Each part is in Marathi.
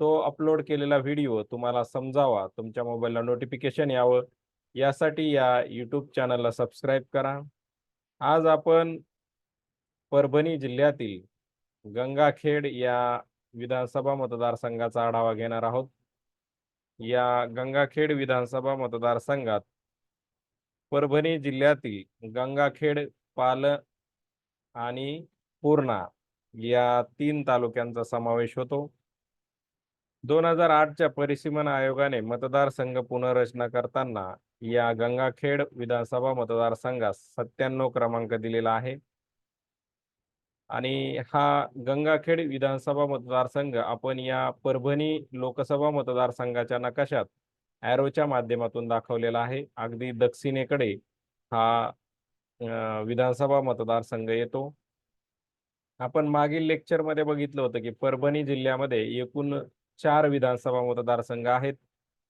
तो अपलोड केलेला व्हिडिओ तुम्हाला समजावा. तुमच्या मोबाईलला नोटिफिकेशन यावं. यासाठी या यूट्यूब चॅनलला सबस्क्राईब करा. आज आपण परभणी जिल्ह्यातील गंगाखेड या विधानसभा मतदारसंघाचा आढावा घेणार आहोत. या गंगाखेड विधानसभा मतदारसंघात परभणी जिल्ह्यातील गंगाखेड पाल आणि पूर्णा या तीन तालुक्यांचा समावेश होतो. दोन हजार आठच्या परिसीमन आयोगाने मतदारसंघ पुनर्रचना करताना या गंगाखेड विधानसभा मतदारसंघास सत्त्याण्णव क्रमांक दिलेला आहे. आणि हा गंगाखेड विधानसभा मतदारसंघ आपण या परभणी लोकसभा मतदारसंघाच्या नकाशात ॲरोच्या माध्यमातून दाखवलेला आहे. अगदी दक्षिणेकडे हा विधानसभा मतदारसंघ येतो. आपण मागील लेक्चरमध्ये बघितलं होतं की परभणी जिल्ह्यामध्ये एकूण चार विधानसभा मतदारसंघ आहेत.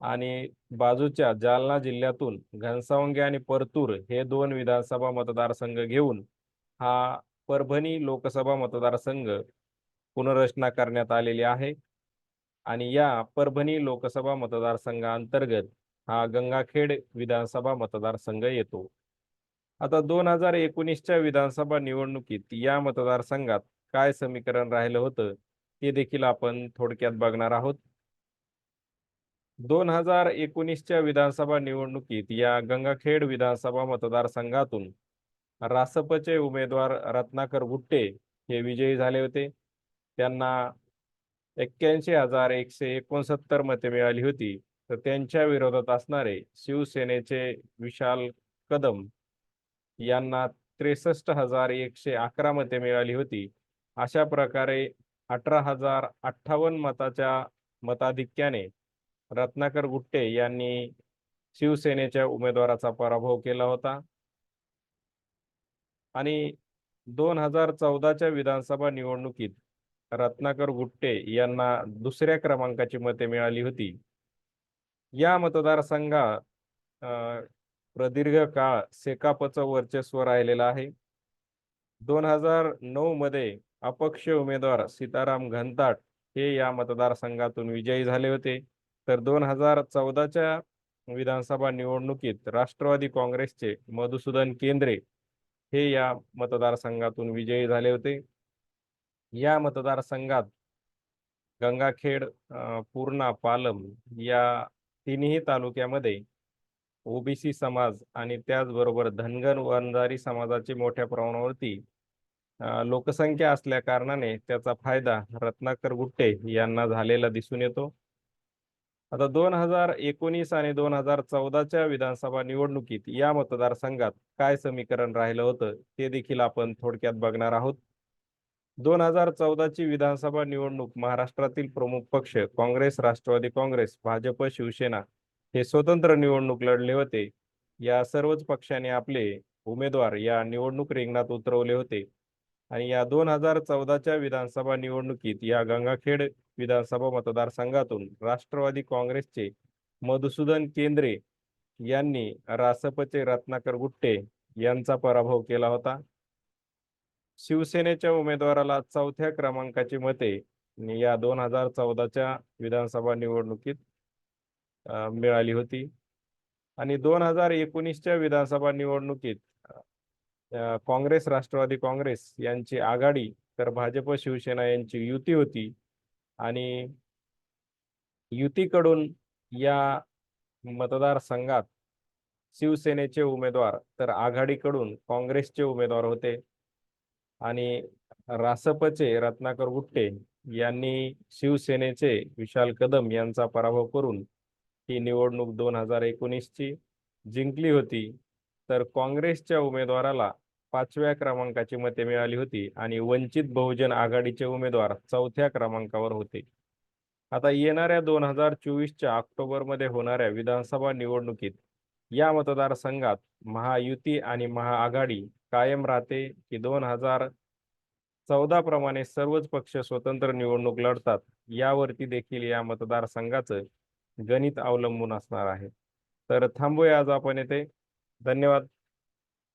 आणि बाजूच्या जालना जिल्ह्यातून घनसावंगे आणि परतूर हे दोन विधानसभा मतदारसंघ घेऊन हा परभणी लोकसभा मतदारसंघ पुनर्रचना करण्यात आलेली आहे. आणि या परभणी लोकसभा मतदारसंघाअंतर्गत हा गंगाखेड विधानसभा मतदारसंघ येतो. आता दोन हजार एकोणीसच्या विधानसभा निवडणुकीत या मतदारसंघात काय समीकरण राहिलं होतं? ते देखील आपण थोडक्यात बघणार आहोत. दोन हजार एकोणीसच्या विधानसभा निवडणुकीत या गंगाखेड विधानसभा मतदारसंघातून रासपचे उमेदवार रत्नाकर गुट्टे हे विजयी झाले होते. त्यांना एक्क्याऐंशी हजार एकशे एकोणसत्तर मते मिळाली होती. तर त्यांच्या विरोधात असणारे शिवसेनेचे विशाल कदम यांना त्रेसष्ट हजार एकशे अकरा मते मिळाली होती. अशा प्रकारे अठरा हजार अठ्ठावन्न मताच्या मताधिक्याने रत्नाकर गुट्टे यांनी शिवसेनेच्या उमेदवाराचा पराभव केला होता. आणि दोन हजार चौदाच्या विधानसभा निवडणुकीत रत्नाकर गुट्टे यांना दुसऱ्या क्रमांकाची मते मिळाली होती. या मतदारसंघात अं, प्रदीर्घ काळ सेकापचं वर्चस्व राहिलेलं आहे. दोन हजार नऊ मध्ये अपक्ष उमेदवार सीताराम घनताट हे या मतदारसंघातून विजयी झाले होते. तर दोन हजार चौदाच्या विधानसभा निवडणुकीत राष्ट्रवादी काँग्रेसचे मधुसूदन केंद्रे हे या मतदारसंघातून विजयी झाले होते. या मतदारसंघात गंगाखेड पूर्णा पालम या तिन्ही तालुक्यामध्ये ओबीसी समाज आणि त्याचबरोबर धनगर वंजारी समाजाचे मोठ्या प्रमाणावरती लोकसंख्या असल्या कारणाने त्याचा फायदा रत्नाकर गुट्टे यांना झालेला दिसून येतो. आता दोन हजार एकोणीस आणि दोन हजार चौदाच्या विधानसभा निवडणुकीत या मतदारसंघात काय समीकरण राहिलं होतं ते देखील आपण थोडक्यात बघणार आहोत. दोन हजार चौदाची विधानसभा निवडणूक महाराष्ट्रातील प्रमुख पक्ष काँग्रेस राष्ट्रवादी काँग्रेस भाजप शिवसेना हे स्वतंत्र निवडणूक लढले होते. या सर्वच पक्षाने आपले उमेदवार या निवडणूक रिंगणात उतरवले होते. आणि या दोन हजार चौदाच्या विधानसभा निवडणुकीत या गंगाखेड विधानसभा मतदारसंघातून राष्ट्रवादी काँग्रेसचे मधुसूदन केंद्रे यांनी रासपचे रत्नाकर गुट्टे यांचा पराभव केला होता. शिवसेनेच्या उमेदवाराला चौथ्या क्रमांकाची मते या दोन हजार चौदाच्या विधानसभा निवडणुकीत मिळाली होती. आणि दोन हजार एकोणीसच्या विधानसभा निवडणुकीत काँग्रेस राष्ट्रवादी काँग्रेस यांची आघाडी तर भाजप शिवसेना यांची युती होती. आणि युतीकडून या मतदारसंघात शिवसेनेचे उमेदवार तर आघाडीकडून काँग्रेसचे उमेदवार होते. आणि रासपचे रत्नाकर गुट्टे यांनी शिवसेनेचे विशाल कदम यांचा पराभव करून ही निवडणूक दोन हजार एकोणीसची जिंकली होती. तर काँग्रेसच्या उमेदवाराला पाचव्या क्रमांकाची मते मिळाली होती आणि वंचित बहुजन आघाडीचे उमेदवार चौथ्या क्रमांकावर होते. आता येणाऱ्या दोन हजार चोवीसच्या ऑक्टोबरमध्ये होणाऱ्या विधानसभा निवडणुकीत या मतदारसंघात महायुती आणि महाआघाडी कायम राहते की दोन हजार चौदा प्रमाणे सर्वच पक्ष स्वतंत्र निवडणूक लढतात यावरती देखील या मतदारसंघाचं गणित अवलंबून असणार आहे. तर थांबूया आज आपण येथे धन्यवाद.